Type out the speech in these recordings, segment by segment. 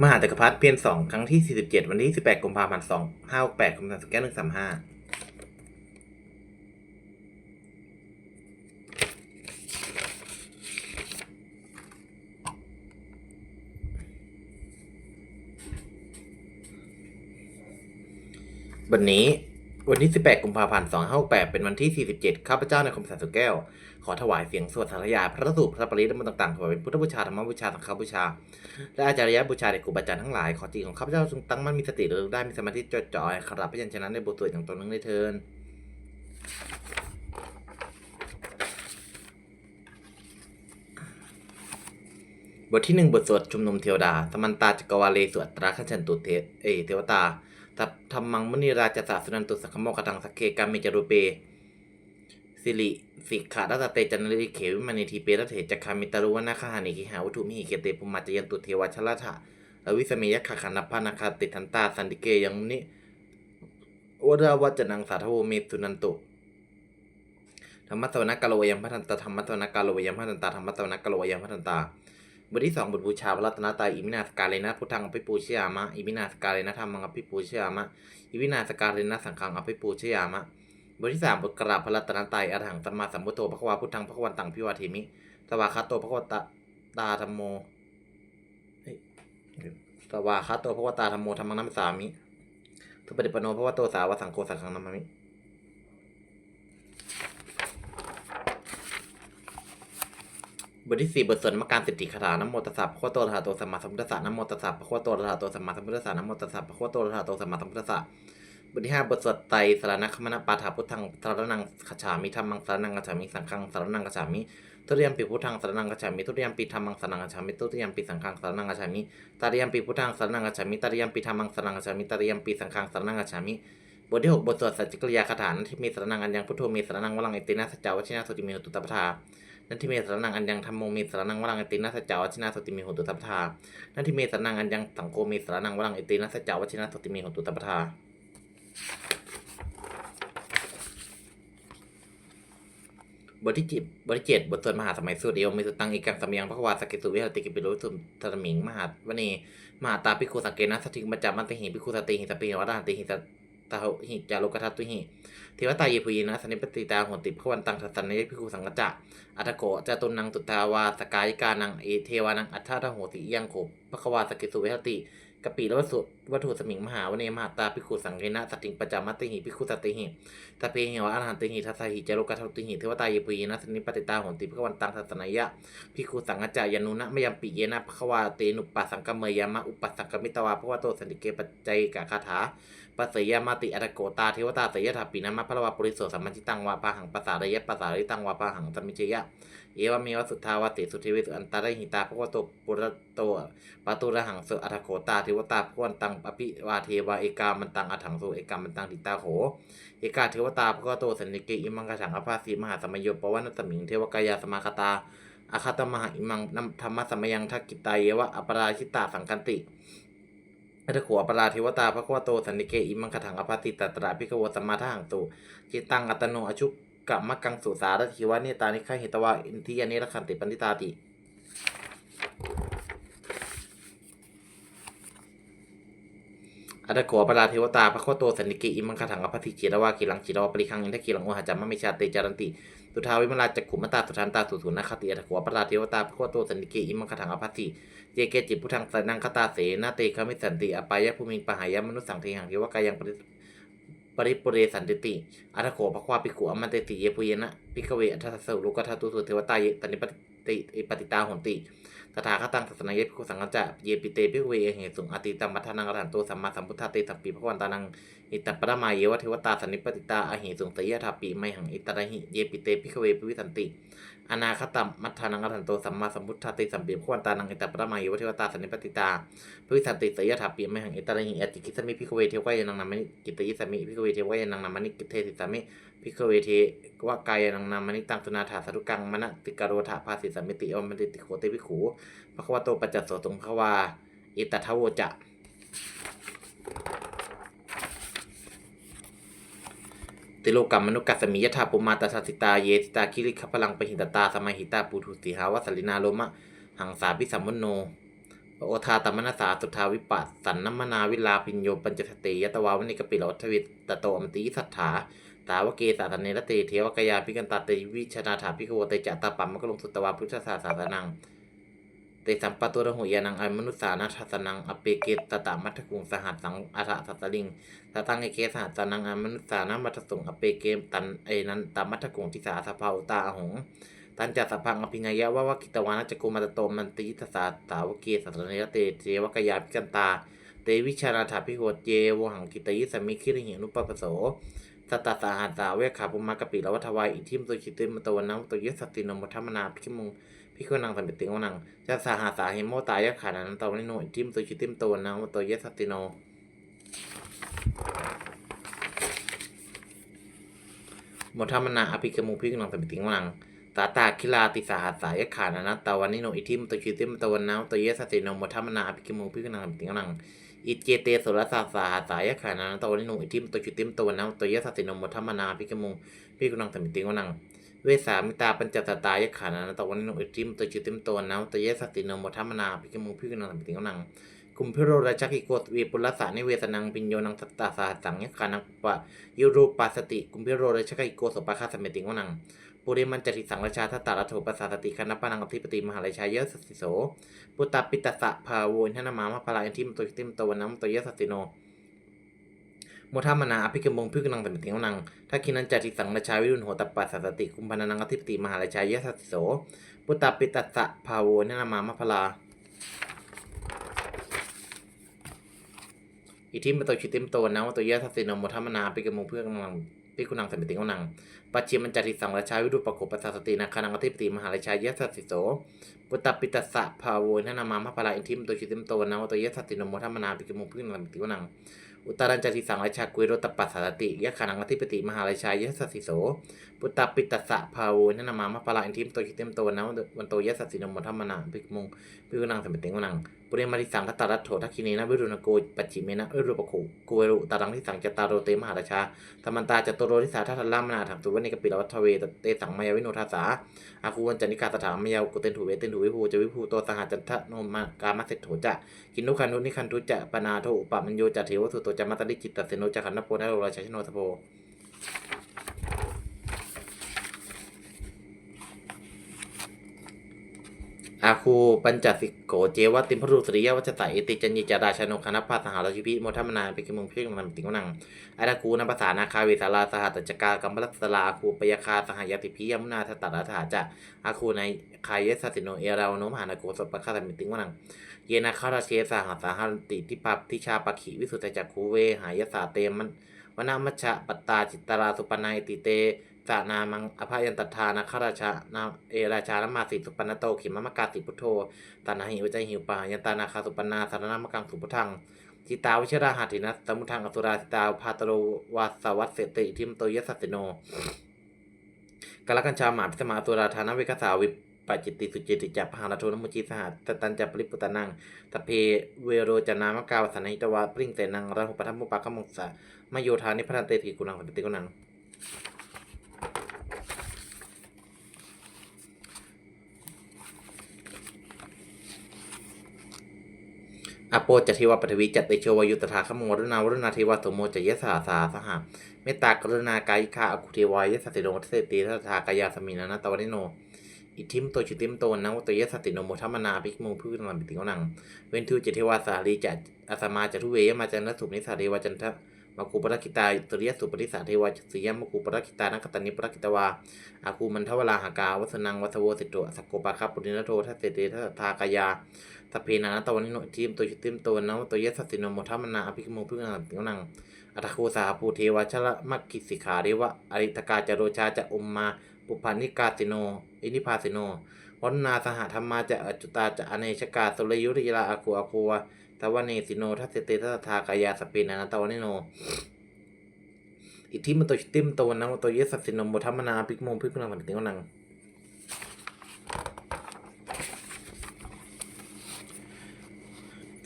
มหาจักรพรรดิเพียนสองครั้งที่สี่สิบเจ็ดวันที่สิบแปดกุมภาพันธ์สองห้าแปดคำสั่งสแกนหนึ่งสามห้าวันนี้ วันที่ 18 กุมภาพันธ์ 2568 เป็นวันที่ 47 ข้าพเจ้าในคมสันสุแก้ว ขอถวายเสียงสวดสารยา พระสูตรพระปริธรรมต่างๆถวายเป็นพุทธบูชาธรรมบูชา สังฆบูชา และอาจารย์บูชาเด็กครูบาอาจารย์ทั้งหลาย ขอจิตของข้าพเจ้าจงตั้งมั่นมีสติระลึกได้ มีสมาธิจดจ่อขรับพยัญชนะในบทสวดอย่างตนนึงได้เทินบทที่หนึ่งบทสวดชุมนุมเทวดาสมันตาจักรวาเลสวดตราขันชันตุเทเอเทวตา ทัพธรรมังมุนีราชสาสุนันตุสักขโมกตังสักเคกามิจารุเปสิริสิกขาดัตเตจันริเขวิมณีทีเปรเถจักขามิตารุวนาคาหานิกิหาวัตถุมิหิเกเตปุมาจยันตุเทวชลทะวิสเมยขะขันนพานาคาติทันตาสันติเกยังมุนิวราวัจนังสาทโวเมสุนันตุธรรมะสวนกาโลยังพัทันตาธรรมะสวนกาโลยังพัทันตาธรรมะสวนกาโลยังพัทันตา บทที่สองบทบูชาพระรัตนตรัยอิมินาสการเลนะพุทธังอภิปูชยามะอิมินาสการเลนะธรรมังอภิปูชยามะอิมินาสการเลนะสังฆังอภิปูชยามะบทที่สามบทกราบพระรัตนตรัยอรหังสัมมาสัมพุทโธพระควาพุทธังพระควันตังพิวาเทมิสวาคาโตพระควตาตาธรรมโมสวาคาโตพระควตาธรรมโมธรรมังนัมสามิทุปฏิปโนพระวโตสาวสังโฆสังฆังนามามิ บทที่สี่บทสวดมการสิทธิคาถานโมตัสสะพระโคตโตระหะโตสัมมาสัมพุทธัสสะนโมตัสสะพระโคตโตระหะโตสัมมาสัมพุทธัสสะนโมตัสสะพระโคตโตระหะโตสัมมาสัมพุทธัสสะบทที่ห้าบทสวดไตรสารณคมนะปาฐาพุทธังสารนังคัจามิธรรมังสารนังคัจามิสังฆังสารนังคัจามิทุติยมปีพุทธังสารนังคัจามิทุติยมปีธรรมังสารนังคัจามิทุติยมปีสังฆังสารนังคัจามิตาเริยมปีพุทธังสารนังคัจามิตาเริยมปีธรรมังสารนังคัจามิตาเริยมปีสังฆังสารนังคัจามิบทที่หกบทสวดสัจจิกริยาคาถานที่มีสารนังอันยังพุทโธมีสารนังวลังเอตินะสัจจาวชินาสุติเมหุตุตปทา นันทิเมสรนังอันยังธรรมโมมีสรนังวรังอตินัสจาวชินาสติมีหตุตัปทานันทิเมสรนังอันยังสังโฆมีสรนังวรังอตินัสจาวชินาสติมีหตุตัปทาบทที่จิบบทที่เจ็ดบทสวดมหาสมัยสุดเอวมิสุตังอีกังสมยังพระวาสกิสุวิหติกิปิโรสุตรมิงมหาวณีมหาตาภิกขุสเกนะสติมัจจามันติหิภิกขุสติหิสปิหิวัฏหันติหิส ตาหิจารุกทัตตุหิเทวตาเยปุยนะสันนิปติตาโหติพวันตังทัสสันนิพิคุสังกจจะอัตโกจตุนังตุตาวาสกายกานังเอเทวานังอัฏฐาทโหติยังโขพระควาสกิสุเวหติกปีและวัสุวัตถุสมิงมหาวเนมหาตาพิคุสังเกนะสติงปจามัตติหิพิคุสติหิตาเพหิวอรหันติหิทัสสหิจารุกทัตติหิเทวตาเยปุยนะสันนิปติตาโหติพวันตังทัสสนยะพิคุสังกจจะยานุนะมยมปิเยนะพระควาเตนุปปัสสังกเมยามะอุปปัสสังกมิตวาพระวโตสันติเกปัจจัยกะคาถา ปัสสยามาติอัตโกตาเทวตาสยถาปีนามาพระวาปุริโสสัมมัญชิตังวาปาหังปัสสาระยะปัสสาริตังวาปาหังสัมมิจยะ เอวเมวสุทาวติสุเทวิสุอันตารหิตาพระวโตปุระโตปาตุระหังสุอัตโกตาเทวตาพวันตังอภิวาเทวาเอกามันตังอัถังสุเอกามันตังติตาโหเอกาเทวตาพระวโตสันนิเกอิมังกะฉังอภาสีมหาสมัยโยปวัตสมิงเทวกายาสมาคตาอาคาตมหาอิมังนัมธรรมสมยังทักกิตายเยวะอปราชิตาสังกันติ อัตถขัวปราเทวตาพระควโตสันนิเกอิมังคถังอภัติตตระพิกโวสัมมาทหังตุจิตังอัตโนอชุกกะมักกังสุสารทิวะเนตานิฆาหิตวะอินทิยานิรคันติปันติตาติอัตถขัวปราเทวตาพระควโตสันนิเกอิมังคถังอภัติจิตวะกิลังจิตวะปริคังอินทกิลังโอหะจัมมะมิชาเตจารันติ สุทาวิมลาจักขุมตาสุทันตาสุสุนาคติอัตขวปราเทวตาพระควโตสันติเกอิมังคถังอภัสสิเยเกจิพุทธังสนังคตาเสนาเตคามิสันติอปายะภูมิงปหายะมนุสสังเทหังเทวกายังปริปริปุเรสันติติอัตโขภควาปิกุอมันเตติเยปุเยนะพิกเวอัตสสุลุกทัตุสุเทวตาเยตันิปติปฏิตาหนติ ตถาคตังศาสนาเยพิคุสังกัจจะเยปิเตพิกเวเหสุงอติตัมมัทนังอรหันโตสัมมาสัมพุทธาเตสัมปีพระวันตานังอิตตปรมาเยวะเทวตาสันนิปติตาอหิสุงสยถาปีไมหังอิตระหิเยปิเตพิกเวปิวิสันติอนาคตัมมัทานังอรหันโตสัมมาสัมพุทธาติสัมปีพระวันตานังอิตตปรมาเยวะเทวตาสันนิปติตาพระวิสันติสยถาปีไมหังอิตระหิอติคิสมิพิกเวเทวกายนังนามิกิตยิสมิพิกเวเทวกายนังนามิกิเทสิสมิ พิกเวเทวกายนังนามนิตังสุนาถาสารุกังมณติกโรธาภาสิสมิติอมมติติโขเตวิขูพระควโตปัจจโสตงภวา อิตทะโวจะ ติโลกัมมนุกัสสมิยถาปุมาตาสัสสิตาเยสิตาคิริขพลังปหิตตาสมัยหิตาปูทุสีหาวสลินาโลมะ หังสาพิสัมมโนโอทาตมนาสาสุทาวิปัสสันนมนาวิลาพิญโยปัญจสติยตวาวนิกปิโลทวิตตโตอมติสัทธา ตาวเกสาตเนรติเทวกยาพิกันตาเตวิชนาถาพิโกเตจัตตาปัมมะกลงสุตวาพุทธศาสาสนังเตสัมปตุระหุยานังอมนุษสานาทัสนังอเปเกตตตามัทคุงสหัสสังอาระสัตตลิงตตังเอเกสหัสสนังอมนุษสานามัทสงอเปเกตันเอนันตามัทคุงทิสาสภาอุตาหงตันจัสพังอภิญญาวะวะกิตวานะจักกุมาตโตมันติทสาสาวเกสัตเนรเตเจวกยาพิกันตาเตวิชานาถาพิโหเจวหังกิตยิสมิคิริหินุปปโสส ตตาสาหัสสาเวขาปุมากปิลวัทวายอิทิมตุชิติมตวนังตุยสตินมทัมนาพิมุงพิคุนังสัมปิติงวนังจะสาหาสาหิโมตายะขานันตวนิโนอิทิมตุชิติมตวนังวตยสติโนโมทัมนาอภิกมุพิกนังสัมปิติงวนังตาตาคิลาติสาหัสสายขานานตาวันนิโนอิทิมตชิติมตวันนาวตเยสติโนโมทัมนาอภิกมุพิกนังสัมปิติงวนัง อิเจเตสุรสาสาหัสสายขานานตวนิโนอิทิมตชิติมตวนนาวตเยสติโนโมทัมนาอภิกมุพิกนังสมิติงวนังเวสามิตาปัญจตตายขานานตวันิโนอิทิมตชิติมตวนนาวตเยสติโนโมทัมนาอภิกมุพิกนังสมิติงวนังกุมพิโรราชกิโกตวีปุลสานิเวสนังปิญโยนังสัตตาสาสังยขานังปะยุรูปัสติกุมพิโรราชกิโกสปะคาสเมติงวนัง ปุริมันจติสังราชาทัตตารัโถปัสสาสติคณปานังอธิปติมหาราชาเยสสิโส ปุตตาปิตตสะภาโวนทนามามะพลายันทิมตุติมตวันนัมตเยสติโนโมทามนาอภิกมงพิกนังสมิติงนังทักขินันจติสังราชาวิรุณโหตปัสสาสติคุมพนานังอธิปติมหาราชาเยสสิโส ปุตตาปิตตสะภาโวนทนามามะพลาอิทิมปโตชิติมโตนะวะโตยะทัสสิโนโมทัมนาปิกมุเพื่อนัง ปิกุนังสมปติงวนังปัจจิมันจติสังราชาวิรุปโกปัสสาสตินาคานังอธิปติมหาราชายะสัสสิโสปุตตปิตัสสะภาโวนนามามะพลาอิทิมโตชิติมโตนะวโตยะทัสสิโนโมทัมนาปิกมุพื่อนังสมปติงวนังอุตตรัญจติสังราชากุยโรตปัสสาสติยะคานังอธิปติมหาราชายะสัสสิโสปุตตปิตัสสะภาโวนนามามะพลาอิทิมโตชิติมโตนะวันโตยะสัสสิโนโมทัมนาปิกมุปิกุนังสมปติงวนัง ปุเรมาริสังคตารัตโถทักขิเนนะวิรุณโกปัจจิเมนะเอรุปโคกุเวรุตารังที่สังจตารโรเตมหาราชาธรรมันตาจตุโรทิสาทัทธลามนาถังตุวนิกปิลวัทเวเตสังมายาวิโนทัสสาอาคูวันจันิกาสถามายาวกุเตนถูเวเตนถูวิภูจะวิภูโตสหจันทะโนมากามาเสถโถจะกินุคันทุนิคันทุจะปนาโทอุปมัญโยจะเทวสุโตจะมัตติจิตตเสโนจะขันนโพนะโรราชชโนสโพ อาคูปัญจสิกโกเจวติมพรุสริยวัชสะเอติจันยิจาราชนกคณะภาสหาราชิพิโมทัมนาเปกิมงพ่งนันติงนังอาราคูนภาษานาคาเวสาราสหัตจกากัมพลัสลาอาคูปยาคาสหายติพิยมุนาทตตาราถาจะอาคูในคายสสิโนเอราวโนมหานาโกสปะคาสมิติงนัง เยนาคาราเชสหัสาหันติทิปัปทิชาปะขีวิสุทธจักคูเวหายสาเตมันวนามัชชะปตตาจิตตราสุปนัยติเต สานามังอภายันตทานะข้าราชานาเอราชานมาสิสุปันโตขิมมะกาติพุทโธตานาหิวใจหิวปายันตานาคาสุปันนาสารนามกังสุพุทังจิตาวิชราหัตินะสมุทังอสุราสิตาพาตโรวาสวัสเสติทิมโตยสัสสิโนกาลกัญชาหมาพิสมาตุราธานเวกสาวิปัจจิติสุจิติจัปหานาโทนมุจิสหัตตันจัปริปุตานังตเพเวโรจนามะกาวสันนิตวาปริงเตนังระหุปทัมมุปะขมุสะมโยธานิพันเตติกุนังสัมปติกุนัง อโปจทิวปฐวีจัตติโชวายุตถาขโมรุณาวรุณาเทวะสมโมจยสาสาสหะเมตตากรุณากายิกาอคุเทวายสติโนเสติทัตถากายาสมินานาตวนิโน อิทิมโตชิติมโตนังวตยสติโนโมทัมมนาภิกมุพืชนันปิติงนัง เวนทูเจเทวาสาลีจัตอาสมาจตุเวยมาจันทสุนิสาเทวจันทมาคูปรกิตาตริยสุปริสาเทวาสียมคูปรกิตานักตันิปรกิตวาอาคูมันทวราหากาวัสนังวัสโวสิโตสักโกปะคับปุรินโททัสเตเตทัสทากายา สเพนานะตวันนิโนทีมตัวชิติมตัวนะตัวเยสสติโนโมทัมนาอภิกโมพึ่งนังติงนังอัตโคสาภูเทวชละมักกิสิขาเรวะอริตกาจโรชาจะอุมมาปุพันนิกาสิโน อินิพาสิโนวันนาสหธรรมาจะอจุตาจะอเนชกาสุรยุริยาอาคูอาคูวะตะวันเนสิโนทัสเตตทัสทากายาสเพนานะตวันนิโนอิทธิมตัวชิติมตัวนะตัวเยสสติโนโมทัมนาอภิกโมพึ่งนังติงนัง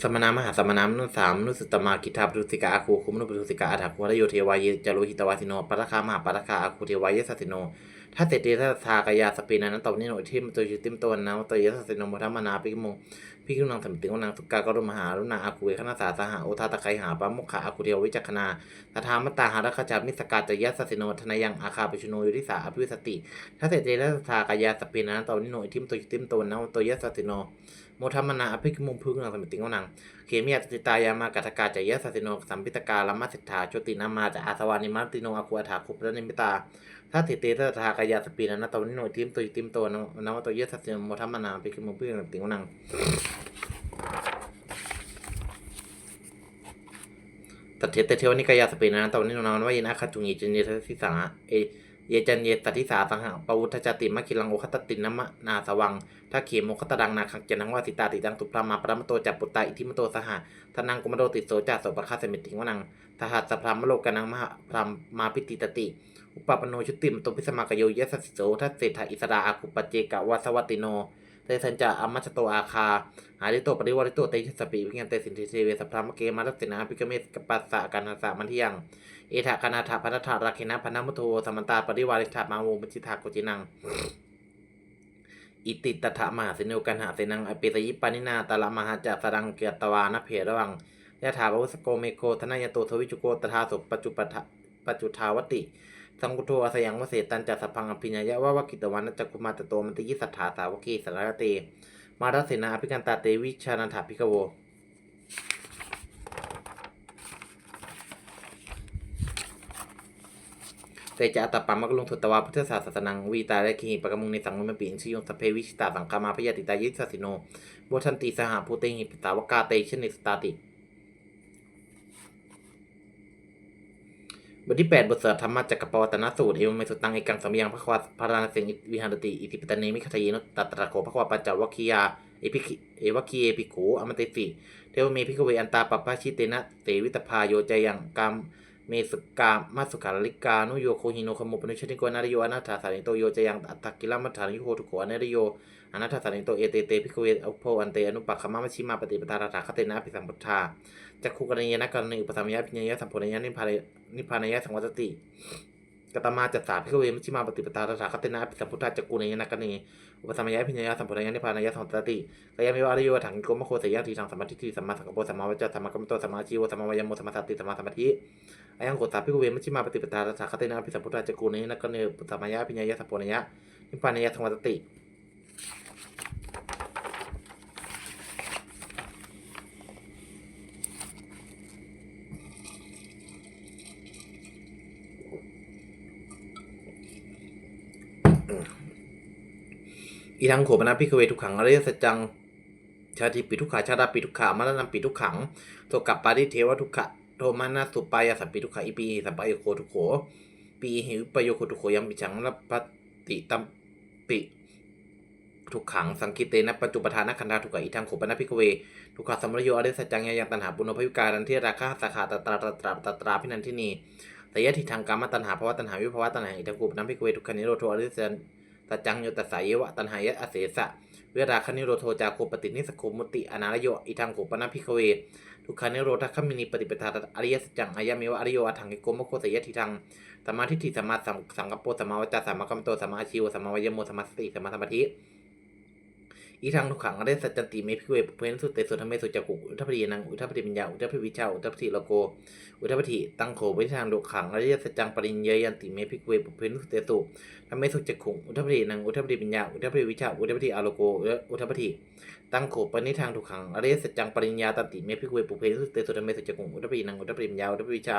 สมณามหาสมณามนุสามนุสตมากิทาปรุสิกาอาคูคุมนุปรุสิกาอัฏฐคุวรโยเทวายจโรหิตวาสิโนปัตคามหาปัตคาอาคูเทวายสัสสิโนถ้าเตเตทัสทากายาสปีนันตวนิโนทิมตัวจิติมตัวนะตัวยสัสสิโนมุทัมนาปิกโมพิกุนังสัมติวนังสุกากรุมหารุณาอาคุเวคณาสาสหาโอทาตะไคหาปะมุขาอาคุเทววิจักขณาตถามตาหารัคจามิสกาจยัสสสิโนทนายังอาคาปชุโนยุริสาอภิวิสติถ้าเสเจรัสทากายาสเปนะตอนิโนทิมโตยิติมโตนะโตยัสสสิโน โมทัมมนาอภิกมุมพึงนังสัมติวนังเขมียตติตายามากัตกาจยัสสสิโนสัมปิตกาลมัสิทธาโชตินามาจะอาสวานิมัตติโนอาคุอาถาคุปรนิมิตาถ้าติเตตถากายาสปีนะนตอนิโนทิมโตยิติมโตนะนะโตยัสสสิโนโมทัมมนาอภิกมุมพึงนังสัมติวนังตัดเทเตเทวนิกายาสเปนะตอนนี้นนวายนาคจุงีจันเยทัสสิสาเอ เยจันเยตัทิสาสังหะปวุทจติมะคิลังโอคตตินนมะนาสวังถ้าเขมโคตดังนาคังเจนังวาสิตาติดังสุปรามาปรมโตจับปุตตาอิทิมโตสหะทนังกุมโตติโสจัสโสปะคาสมิติงวนังทหัสสพรามโลกันังมหาพรามมาพิติตติ อุปปโนชุติมตุพิสมากโยยสสิโสทัสเศรษฐอิสราอาคุปเจกะวาสวัติโน เตสัญจาอมัชโตอาคา หาริโตปริวาริโตเตชสปีวิญญาณเตสินเทเทเวสัพพามเกมารัสสินาพิกเมสกปัสสะกันหาสะมันทิยัง เอถากนาถาพันธาราเคนะพันมุโทสมันตาปริวาริธามาโมปจิทาโกจินัง อิติตถะมหาสิโนกันหาเสนังอเปตยิปานินาตาลมหาจัสรังเกียรตวานเพระวังยะถาภวสโกเมโกธนายโตทวิจุโกตถาสุปจุปทะปจุทาวติ สังกุโทอาสยังวเสตันจัสสพพังอภิญญายะววกิตวันนจักุมาตโตมันติยิสัทธาสาวกีสารเต มารัสเสนาอภิกันตาเตวิชานันถาภิกโวเตจะอัตปัมมะกลงสุตวาพุทธศาสนังวีตาและคีปะกมุงในสังมะปีนชิยงสเพวิชิตาสังคามาพยาติตายิสสิโนโบทันติสหภูเตหิปตาวกาเตชนิสตาติ บทที่ 8 บทสวดธรรมะจักรปวัตนสูตรเอวเมสุตังเอกังสมยังพระควาพาราณเสงวิหารติอิติปตนีมิคทายนตัตตระโกพระควาปัจจวัคคียาเอพิเอวัคคีเอพิโขอมเตสิเทวเมพิกเวอันตาปปปะชิเตนะเตวิตพาโยจยังกามเมสุกามาสุขาลิกานุโยโคหิโนขมุปนิชติโกนารโยอนาถาสานิโตโยจยังอัตตกิลมัฏฐานิโหทุโขอนารโย อนาถาสานิโตเอเตเตพิกเวอุปโพอันเตอนุปักขมามชิมาปฏิปตาราถาคเตนะปิสัมพุทธาจักขุกรณียนะกรณีอุปสัมยะพิญญาสัมโพธิยะนิพานนิพานยะสังวัตติกตมาจัตตาพิกเวมชิมาปฏิปตาราถาคเตนะปิสัมพุทธาจักกุณียนะกรณีอุปสัมยะพิญญาสัมโพธิยะนิพานยะสังวัตติกายมิวาริโยถังโกมโคเสยทีทางสมาธิทีสัมมาสังกปสัมมาวจจะสัมมากัมโตสัมมาชีวสัมมาวายโมสัมมาสติสัมมาสมาธิอายังโกตาพิกเวมชิมาปฏิปทาสาคเตนะพิสัมพุทธาจกูนี้นักเนปุตตมยะพิญญายะสัพโพนยะนิพานยะสังวัตติ อีทังโขปนะพิกเวทุกขังอริยสัจจัง ชาติปิทุกขาชาตาปิทุกขามรณะปิทุกขังโทกับปาริเทวทุกขะโทมานาสุปายาสัพปิทุกขะอิปีสัพปายโคทุกโขปีหิวปโยโคทุกโขยังปิชังรัปติตัมปิทุกขังสังกิเตนะปัจจุปทานะคันธาทุกขะอีทังโขปนะพิกเวทุกขะสัมรโยอริยสัจจังยายังตันหาปุณพยุการันที่ราคาสาขาตตราตตราตตราพินันทินีแต่ยะทิทางกรรมตันหาภาวะตันหาวิภวะตันหาอิทังโขปนะพิกเวทุกขะนิโรธอริยสัจ ตจังโยตัสสายเยวะตันหายะอเสสะ เวราคณิโรโทจาโคปตินิสโคมุติอนารโยอิทังโขปนะพิคเว ทุกขานิโรธคมินีปฏิปทาอริยสัจจังอายามิวะอริโยอัถังกิโกมโคสยทิทังสัมมาทิฏฐิสัมมาสังกัปโปสัมมาวจาสัมมากัมโตสัมมาชีวสัมมาวิยโมสัมมาสติสัมมาสมาธิ อีทางทุกขังอริยสัจจันติเมพิเวเพนสุเตสุธรรมเมสุจักกุอุทพพีนังอุทพพีปัญญาอุทพพีวิชาอุทพพีโลโกอุทพพีตังโขวิทางทุกขังอริยสัจจังปริญเยยันติเมพิเวเพนสุเตสุธรรมเมสุจักขุอุทพพีนังอุทพพีปัญญาอุทพพีวิชาอุทพพีอาโลโกอุทพพีตั้งโขปนิทางทุกขังอริยสัจจังปริญญาตติเมพิเวปุเพนสุเตสุตเมสุจักุอุตปินังอุตปริมยาอุตปริชา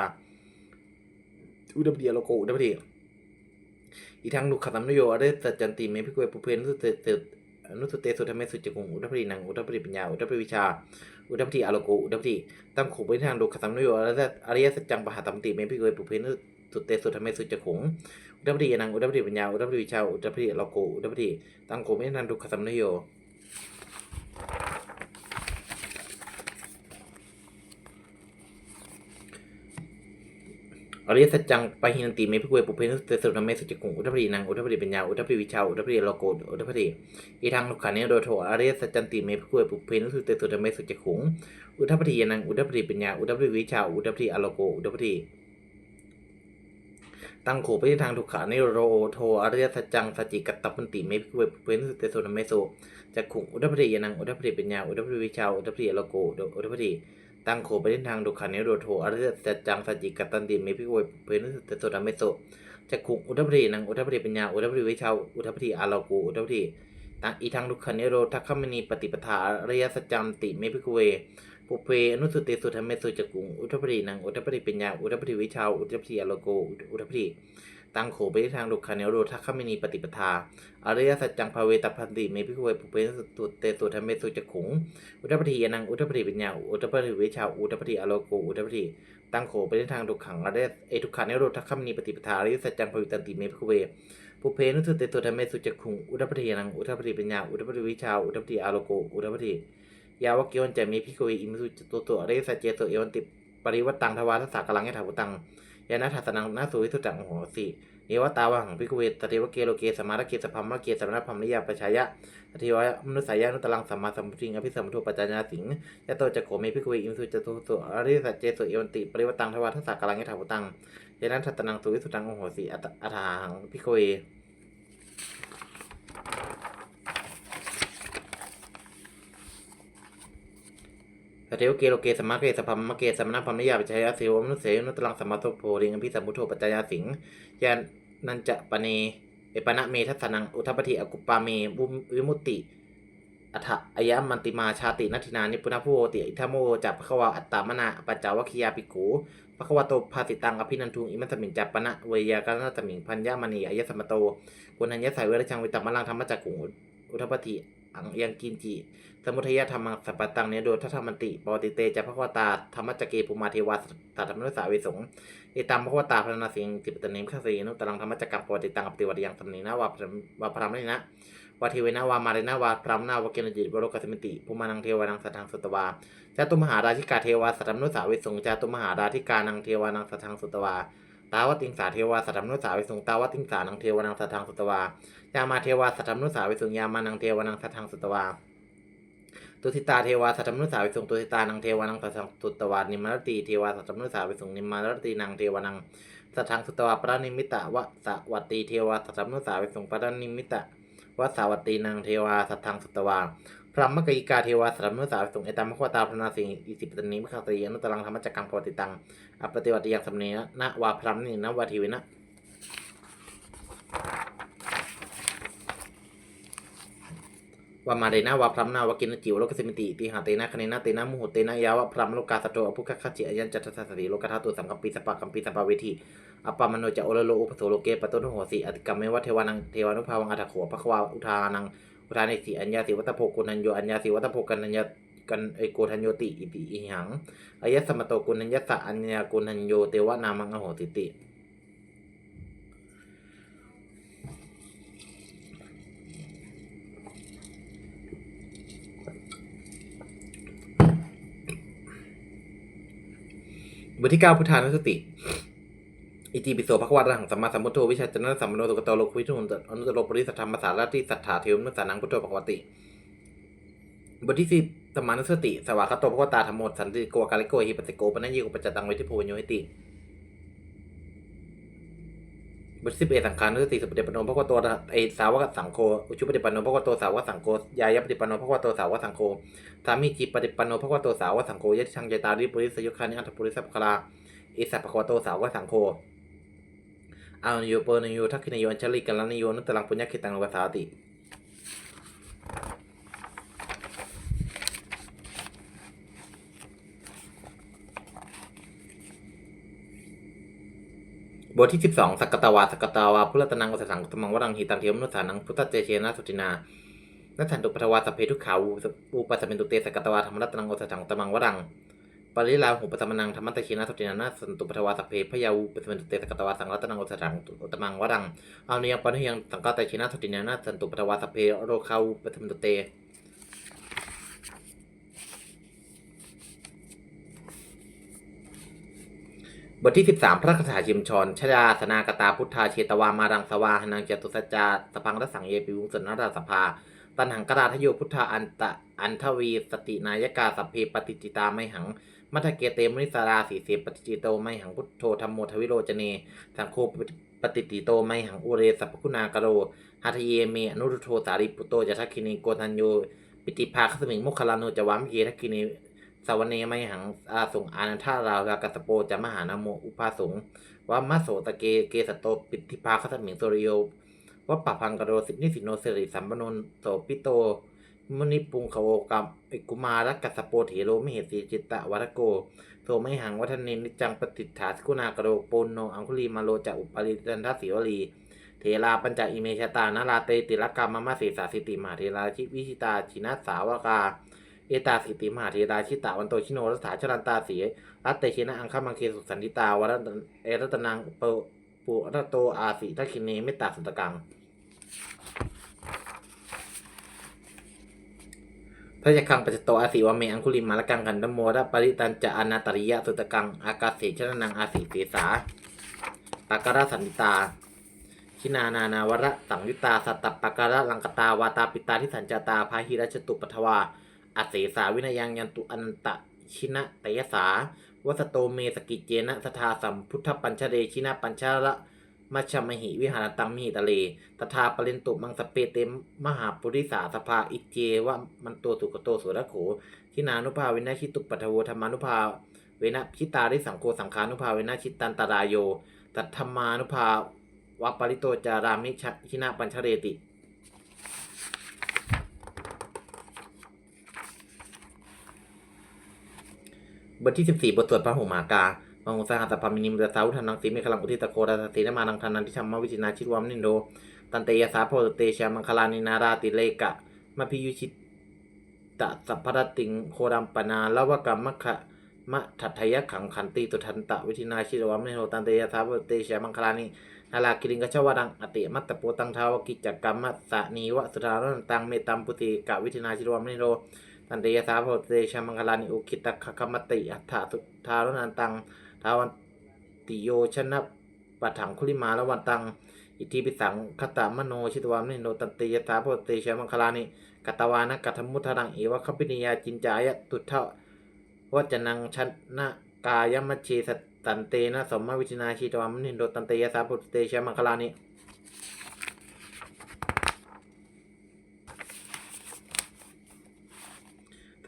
อุตปริยโลโกอุตปริอีทางทุกขสัมนโยอริยสัจจันติเมพิเวปุเพนุเตเตอ นุสเตสุตเมสุจกุงอุทัปปินังอุทัปปิปัญญาอุทัปปิวิชาอุทัปปิอโลโกอุทัปปิตั้งโขปนิทางทุกขสัมนโยอริยสัจจังปหาตัมติเมพิกเวปุเพนุสุเตสุตเมสุจกุงอุทัปรินังอุทัปปิปัญญาอุทัปปิวิชาอุทัปริโลโกอุทัปปิตั้งโขปนิทางทุกขสัมนโย อริยสัจจังปะหินันติเมพิกเวปุเพนุสเตสุนเมสุจิกุงอุทพรีนังอุทพรีปัญญาอุทพรีวิชาอุทพรีโลโกอุทพรีอีทางทุกขานิโรโทอริยสัจจันติเมพิกเวปุเพนุสเตสุนเมสุจิกุงอุทพรีนังอุทพรีปัญญาอุทพรีวิชาอุทพรีอโลโกอุทพรีตั้งโขไปที่ทางทุกขานิโรโทอริยสัจจังสจิกัตตปันติเมพิกเวปุเพนุสเตสุนเมสุจักขุงอุทธปฏิยนังอุทธปฏิปัญญาอุทธปฏิวิชาอุทธปฏิอโลโกอุทธปฏิ ตั้งโขไปทิศทางดุขันนิโรโทอริยสัจจังสัจจิกัตตันติเมพิโวยเพนุสตโสธรรมเมโสจักขุงอุทธปฏินังอุทธปฏิปัญญาอุทธปฏิวิชาอุทธปฏิอโลโกอุทธปฏิตังอีทางดุขันนิโรทัคขมณีปฏิปทาอริยสัจจังติเมพิโวยปุเพอนุสุติสุธรรมเมโสจักขุงอุทธปฏินังอุทธปฏิปัญญาอุทธปฏิวิชาอุทธปฏิอโลโกอุทธปฏิ ตังโขไปทิศทางดุขันนิโรทัคขมณีปฏิปทา อริยสัจจังภาเวตพันติเมพิคุเวปุเพนสุตุเตตุธรรมเมสุจักขุง อุทธปฏิยนัง อุทธปฏิปัญญา อุทธปฏิวิชา อุทธปฏิอโลโก อุทธปฏิตังโขไปในทางทุขังอริยเอทุขันนิโรธคัมมณีปฏิปทา อริยสัจจังภาเวตันติเมพิคุเวปุเพนุสุเตตุธรรมเมสุจักขุง อุทธปฏิยนัง อุทธปฏิปัญญา อุทธปฏิวิชา อุทธปฏิอโลโก อุทธปฏิยาวกเกวันจะมีพิคุเวอิมสุจตุตุอริยสัจเจตุเอวันติปริวัตตังทวารสสากลังยถาวุตัง ยานาทัสนังนาสุวิสุจังโหสิเอวตาวังพิกเวตติวเกโลเกสมารเกสพัมมะเกสมณพัมนิยาปชายะตติวะมนุสายานุตลังสัมมาสัมพุทิงอภิสัมพุทโธปัจจญาสิงยะโตจักโขเมพิกเวอิมสุจตุสุอริสัจเจสุเอวันติปริวตังทวาทัสสะกลังยถาวุตังยานัทัสนังสุวิสุตังโอหสิอัตอัฏฐาหังพิกเว สเทวเกโลเกสมมาเกสพัมมะเกสมณพัมนิยาปิชายะสิวมนุสยนุตลังสัมมาสัมพุทโธริงอภิสัมพุทโธปัจจญาสิงยานันจะปเนเอปนะเมทัสนังอุทัปฏิอกุปปาเมบุวิมุติอัฏฐอายะมันติมาชาตินัตถินานิพุนาภูโหติอิทัมโมจับพะคะวาอัตตามนาปัจจาวคียาปิกูพะควะโตภาสิตังอภินันทุงอิมัสสมิงจัปปนะเวยากรณตมิงพัญญามณีอายะสมโตกุณัญญาสายเวรชังวิตัมลังธรรมจักกุอุทัปฏิ อังยังกินจิสมุทัยธรรมังสัปตังเนโดทัธรรมันติปอติเตจะพะควตาธรรมจักเกปุมาเทวาสัตธรรมนุสาเวสงเอตัมพระวตาพระนาสิงติปตเนมขัสสีนุตรังธรรมจักรปวัติตังอปติวัติยังสำนีนะวาพรวาพรามนินะวาเทเวนะวามาเรนะวาพรามนาวาเกณจิตบรกัสมิติภูมานังเทวานังสัทังสุตวาจาตุมหาราชิกาเทวาสัทธรรมนุสาวิสุงจาตุมหาราธิกานังเทวานังสัทังสุตวา ตาวติงสาเทวาสัทธรรมนุสาวิสุงตาวติงสานังเทวานังสัทธังสุตวายามาเทวาสัทธรรมนุสาวิสุงยามานังเทวานังสัทธังสุตวาตุสิตาเทวาสัตตมนุสาวิสุงตุสิตานังเทวานังสัตถังสุตวานิมารตีเทวาสัตตมนุสาวิสุงนิมารตีนังเทวานังสัตถังสุตวาปรานิมิตะวะสวัตตีเทวาสัตตมนุสาวิสุงปรานิมิตะวะสวัตตีนังเทวาสัตถังสุตวา ระมกกิกาเทวาสัตตมนุสาวิสุงเอตัมมขวตาพระนาสิอิสิปตนิมขตรีอนุตรังธรรมจักกังปฏิตังอปฏิวัติยังสำเนนะวาพรามนินะวาทีวินะวามาเรนะวาพรัมนาวากินจิวโลกสมิติติหาเตนะคเนนะเตนะมุหุเตนะยาวะพรัมโลกาสโตอภุคคจิอายันจัตตสติโลกธาตุสังกัปปิสปะกัมปิสปะเวทีอปปามโนจะโอโลโลอุปโสโลเกปตุนโหสีอติกรรมเมวะเทวานังเทวานุภาวังอัตถโขภควาอุทานัง อุทานิสีอัญญาสิวัตโพกุนัญโยอัญญาสิวัตโพกันัญญากันเอโกทัญโยติอิติอิหังอายะสมโตกุนัญญสะอัญญากุนัญโยเตวะนามังอโหติติ บทที่เก้าพุทธานุสติ อิติปิโสภควาตังสัมมาสัมพุทโธวิชาจนะสัมมโนตุกตโลกวิทุนอนุตตโลปริสัทธรรมสาราติสัทธาเทวมุสานังพุทโธภควติบทที่สิบสมานุสติสวากาโตภควตาธรรมโมสันติโกกาลิโกหิปัสสิโกปนัญญิโกปัจจตังเวทิโพโยหิติบทที่สิบเอ็ดสังขานุสติสุปฏิปันโนภควโตไอสาวกสังโฆอุชุปฏิปันโนภควโตสาวกสังโฆยายปฏิปันโนภควโตสาวกสังโฆสามีจิปฏิปันโนภควโตสาวกสังโฆยะทิชังเจตาริปุริสยุคานิอัตถปุริสัพพคลาอิสัพพะควโตสาวกสังโฆ อานุโยเปนโยทักขินโยอัญชลิกัลลานโยนุตตลังปุญญคิตังวสาติบทที่สิบสองสักกตาวาสักกตาวาพุทธตนังวัสสังตมังวรังหิตังเทวมนุสานังพุทธเจเชนะสุตินานัสันตุปทวาสเพทุขาวูอุปัสสมินตุเตสักกตาวาธรรมรัตนังวัสสังตมังวรัง ปริลาหุปสมนังธรรมตะเคีนาสตินานาสันตุปทวาสพเพพยาวุปสมินเตสกตวาสังรัตนังอุสถังอุตมังวรังเอาเนียงปนิยังสังกตะเคีนาสตินานาสันตุปทวาสพเพโรคาวุปสมินตุเตบทที่ 13 พระคาถาชิมชรชยาสนากตาพุทธาเชตวามารังสวาหนังจตุสัจจาสพังรสังเยปิวุงสนราสภา ตันหังกราทโยพุทธาอันตะอันทวีสตินายกาสัพเพปฏิจิตาไมหัง มัทเกเตมนิสาราสีเสปฏิจิโตไมหังพุทโธธรรมโมทวิโรจเน สังโฆปฏิติโตไมหังอุเรสัพพคุณากโรหัตเยเมอนุรุโทสาริปุโตจะทักคินีโกทันโยปิติภาคสมิงมุขลานุจวามเยทักคินีสาวเนไมหังอาสงอานันทาราวรากสสโปจะมหานโมอุปาสงวามะโสตะเกเกสโตปิติภาคสมิงโสริโยวัปปะพังกโรสินิสิโนเสริสัมปนนโสปิโต มุนิปุงขโวกับอิกุมารักัสโปเถโรมิเหสีจิตตะวัตโกโสไมหังวัฒนินิจังปฏิฐาสกุณากโรโปนโนอังคุลีมาโลจะอุปาริจันทสีวลีเทราปัญจอิเมชตานาราเตติลกรรมมะเสสาสิติมหาเทราชิวิชิตาชินาสาวกา เอตาสิติมหาเทราชิตาวันโตชิโนรัสถาชรันตาสีรัตเตชินะอังคมังเคสุสันติตาวรเอรัตนังเปปุระโตอาสิทักคิเนเมตตาสุตกัง พระยาคังปัจจโตอาศิวเมอังคุลิมาลกังกันดโมระปริตันจะอนาตริยะสุตกังอากาศเสชนนังอาศิเสสาปากระสันติตาชินานานาวระสังยุตาสัตตปปาการะลังกตาวาตาปิตาทิสัญจตาพาหิรัชตุปทวาอาเสสาวินยังยันตุอนันตชินะตยสาวัสโตเมสกิเจนะสทาสัมพุทธปัญชเดชินะปัญชระ มัชฌมหิวิหารตังมิหิตะเลตถาปรินตุมังสเปเตมมหาปุริสาสภาอิเจวะมันโตสุกโตสุรโขทินานุภาเวนะชิตุปัทโวธรรมานุภาเวนะชิตาริสังโฆสังขานุภาเวนะชิตันตรายโยตัทธรรมานุภาวะปริโตจารามิชชินาปัญชเรติบทที่สิบสี่บทสวดพระหุมากา มังสหัสพามินิมเดสาวุฒนังสีเมฆลังอุทิตโคดาสีนมานังธนันทิชัมมวิจินาชิตวามนินโด ตันเตยสาโพเตชามังคลานินาราติเลกะมะพิยุชิตตะสัพพรติงโคดัมปนาลวกรรมมะขะมะทัตถยะขังขันติตุทันตะวิธินาชิตวามนินโดตันเตยสาโพเตชามังคลานินารากิริงกชวดังอติมัตตโปตังทาวกิจกรรมะสะนีวะสุธารนันตังเมตัมปุติกะวิธินาชิตวามนินโดตันเตยสาโพเตชามังคลานิอุคิตะคคมติอัฏฐาสุทารนันตัง ทาวันติโยชนะปัถังคุลิมาละวันตัง อิทธิปิสังคตามโนชิตวามนิโนตันติยตาโพเตชมังคลานิกัตวานะกัตมุทรังเอวะคปินิยาจินจายะตุทวัจนังชนะกายมัชเชสตันเตนะสมมาวิจนาชิตวามนิโนตันติยตาโพเตชมังคลานิ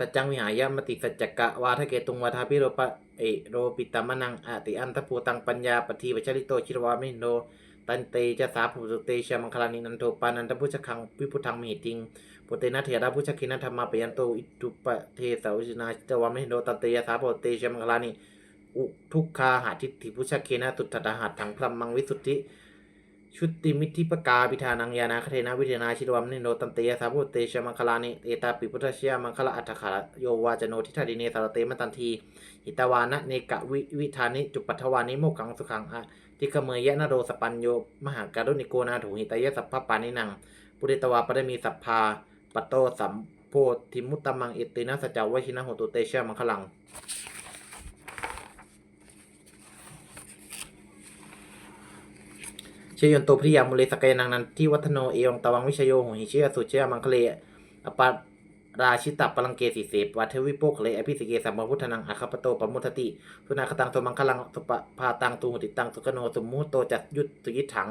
สัจจังวิหายมติสัจจกะวาทะเกตุงวาทาพิโรปะเอโรปิตามะนังอติอันทภูตังปัญญาปฏิปัชริโตชิตวามิโนตันเตจะสาภูสุเตชมังคลานินันโทปานันทพุชคังวิพุทังมิติงปุเตนะเถระพุชคินันธรรมาปยันโตอิตุปะเทสาวิชนาจวามิโนตันเตยะสาภูเตชมังคลานิอุทุกคาหาทิฏฐิพุชเคนะตุตถะหัตถังพลัมมังวิสุทธิ ชุติมิธิปกาพิธานังยานาคเทนะวิเทนาชิตวัมนิโนตันเตยสาภูเตชมังคลานิเอตาปิพุทธเชียมังคละอัตถคาโยวาจโนทิฏฐดิเนสารเตมตันทีหิตวานะเนกะวิวิธานิจุปัทวานิโมกังสุขังอะทิคเมยยะนโรสปัญโยมหาการุณิโกนาถูหิตายะสัพพปานินังปุริตวาปะมีสัพพาปโตสัมโพธิมุตตมังอิตินะสัจาวชินะโหตุเตชมังคลัง ชยนโตพริยามุเลสกยนังนันที่วัฒโนเอวงตวังวิชโยโหหิเชยสุเชยมังคเลอปาราชิตะปลังเกสิเสปวัทวิโปกเลอภิสิเกสัมพุทธนังอาคาปโตปมุทติสุนาคตังโตมังคลังสุปพาตังตูหุติตังสุกโนสมมุตโตจัดยุตสุยิถัง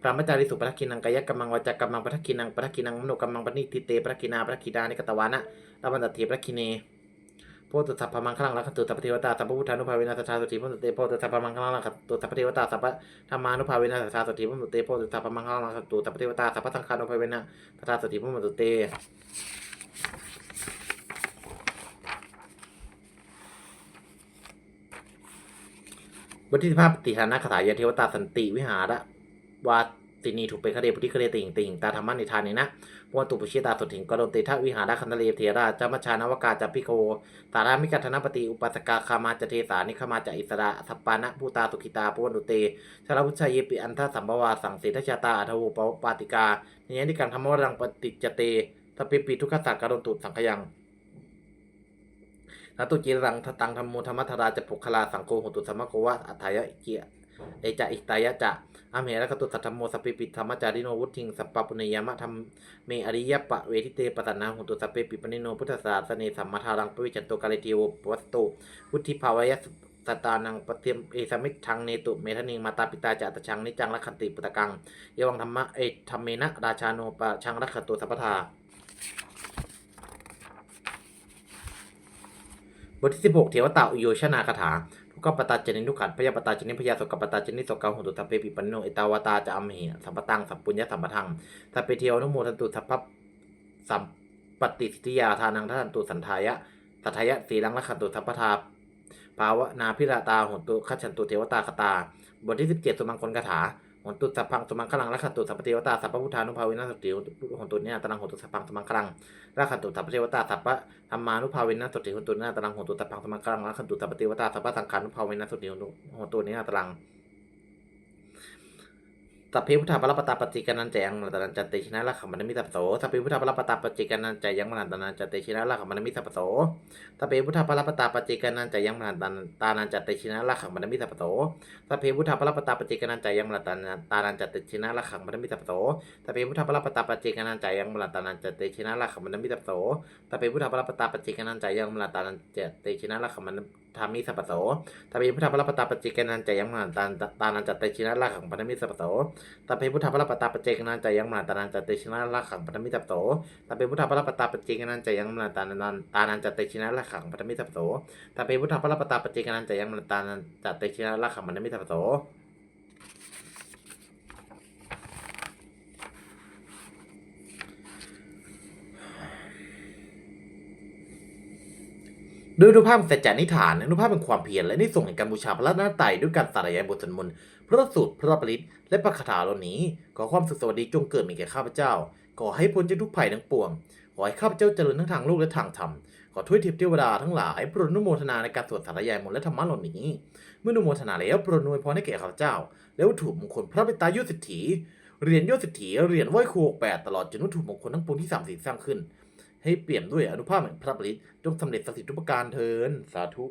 พระมจาริสุปทักขินังกายกัมมังวาจากัมมังปทักขินังปทักขินังมโนกัมมังปณิทิเตปทักขินาปทักขิดานิกตวานะตวันตเถปทักขิเน โพตุสัพพมังคลังลักขตุสัพพเทวตาสัพพุทธานุภาเวนัสชาสุติพุทธเตโพตุสัพพมังคลังลักขตุสัพพเทวตาสัพพธรรมานุภาเวนัสชาสุติพุทธเตโพตุสัพพมังคลังลักขตุสัพพเทวตาสัพพสังฆานุภาเวนัสชาสุติพุทธเตบทที่ภาพปฏิหานาคาถายาเทวตาสันติวิหารวาตินีถูกเป็นคเดพุทธิคเดติ่งติ่งตาธรรมนิทานนี้นะ วตุปุชิตาสุถิงกรณติทวิหารคันเลเทราจามชานวกาจัพิโกตารามิกัธนปฏิอุปัสกาคามาจเทสานิคมาจอิสระสัปปานะภูตาสุขิตาปวันุเตชาลพุชายปิอันทสัมภวาสังเสทชาตาอัทวูปปาติกาเนยนิการธรรมวรังปฏิจเตทปิปิทุกขสักการนตุสังขยังนตุจิรังทตังธรรมโมธรรมธราจะปุคลาสังโฆโหตุสมมโกวะอัฏฐายะอิเกีย เอจะอิตายะจะอามเหระกตุสัทธโมสปปิปิธรรมจาริโนวุทิงสัปปปุเนยามะธรรมเมอริยปะเวทิเตปตันนาโหตุสัพเปปิปนิโนพุทธศาสเนสัมมาทารังปวิจันโตกาเลติโอปวัสโตวุฒิภาวยะสตานังปฏิมเอสมิชังเนตุเมทนิงมาตาปิตาจะอัตชังนิจังรักขันติปุตตะกังเยวังธรรมะเอธรรมเมนะราชาโนปะชังรักขตัวสัพพทาบทที่สิบหกเทวตาอุโยชนาคาถา ก็ปตาจนิทุกขันพยาปตาจนิพยาสกปตาจนิสกาหุตุทัพเพปิปันโนเอตาวตาจะอัมเหสัมปตังสัมปุญญสัมปทังสัพเพเทวนุโมทันตุสัพพสัมปฏิสิทธิยาทานังทันตุสันทายะสัทายะสีลังละขันตุสัพพทาภาวนาพิราตาหุตุขัชันตุเทวตาคตา บทที่สิบเจ็ดสุมังคลคาถา หนตุสัพพังสุมังคลังรักขันตุสัพพเทวตาสัพพพุทธานุภาเวนัสติหนตุเนี่ยตรังหนตุสัพพังสุมังคลังราขันตุสัพพเทวตาสัพพะธรรมานุภาเวนะสติหนตุนาตรังหนตุสัพพังสมังคลังราขันตุสัพพเทวตาสัพพะสังขานุภาเวนะสติหนตุหุนตุนินาตรัง สัพเพพุทธาปรปตาปฏิกันันจยังมรตนันจัตติชินะละขมันมิสัพโสสัพเพพุทธาปรปตาปฏิกันันจยังมรตนันจัตติชินะละขมันมิสัพโสสัพเพพุทธาปรปตาปฏิกันันจยังมรตนันตานันจัตติชินะละขมันมิสัพโสสัพเพพุทธาปรปตาปฏิกันันจยังมรตนันตานันจัตติชินะละขมันมิสัพโสสัพเพพุทธาปรปตาปฏิกันันจยังมรตนันจัตติชินะละขมันมิสัพโสตาเปพุทธาปรปตาปจิกันันจยังมลาตานันเจเตชินะละขมัน ทามิสัปโสตาเปพุทธพรปตาปจิกนันจะยังมลาตานตานันจเตชินะละขังปันมิสัปโสตาเปพุทธพรปตาปจิกนันจะยังมลาตานันจเตชินะละขังปันมิสัปโสตาเปพุทธพรปตาปจิกนันจะยังมลาตานันตานันจเตชินะละขังปันมิสัปโสตาเปพุทธพรปตาปจิกนันจะยังมลาตานันจเตชินะละขังปันมิสัปโส โดยรูปภาพสัจจานิฐานอนุภาพเป็นความเพียรและนิส่งแห่งการบูชาพระรัตนตรัยด้วยการสาธยายบทสวดมนต์พระสูตรพระปริตและพระคาถาเหล่านี้ ขอความสุขสวัสดีจงเกิดมีแก่ข้าพเจ้า ขอให้พ้นจากทุกภัยทั้งปวง ขอให้ข้าพเจ้าเจริญทั้งทางโลกและทางธรรม ขอถ้วยทิพย์เทวดาทั้งหลายโปรดนุโมทนาในการสวดสาธยายมนต์และธรรมะเหล่านี้ เมื่อนุโมทนาแล้วโปรดอวยพรให้แก่ข้าพเจ้า และวัตถุมงคลพระเมตายศสิทธิเหรียญยศสิทธิเหรียญไหว้ครูแปดตลอดจนวัตถุมงคลทั้งปวงที่สามสี่สร้างขึ้น ให้เปี่ยมด้วยอนุภาพแห่งพระปริตจงสำเร็จสถิตทุกประการเทินสาธุ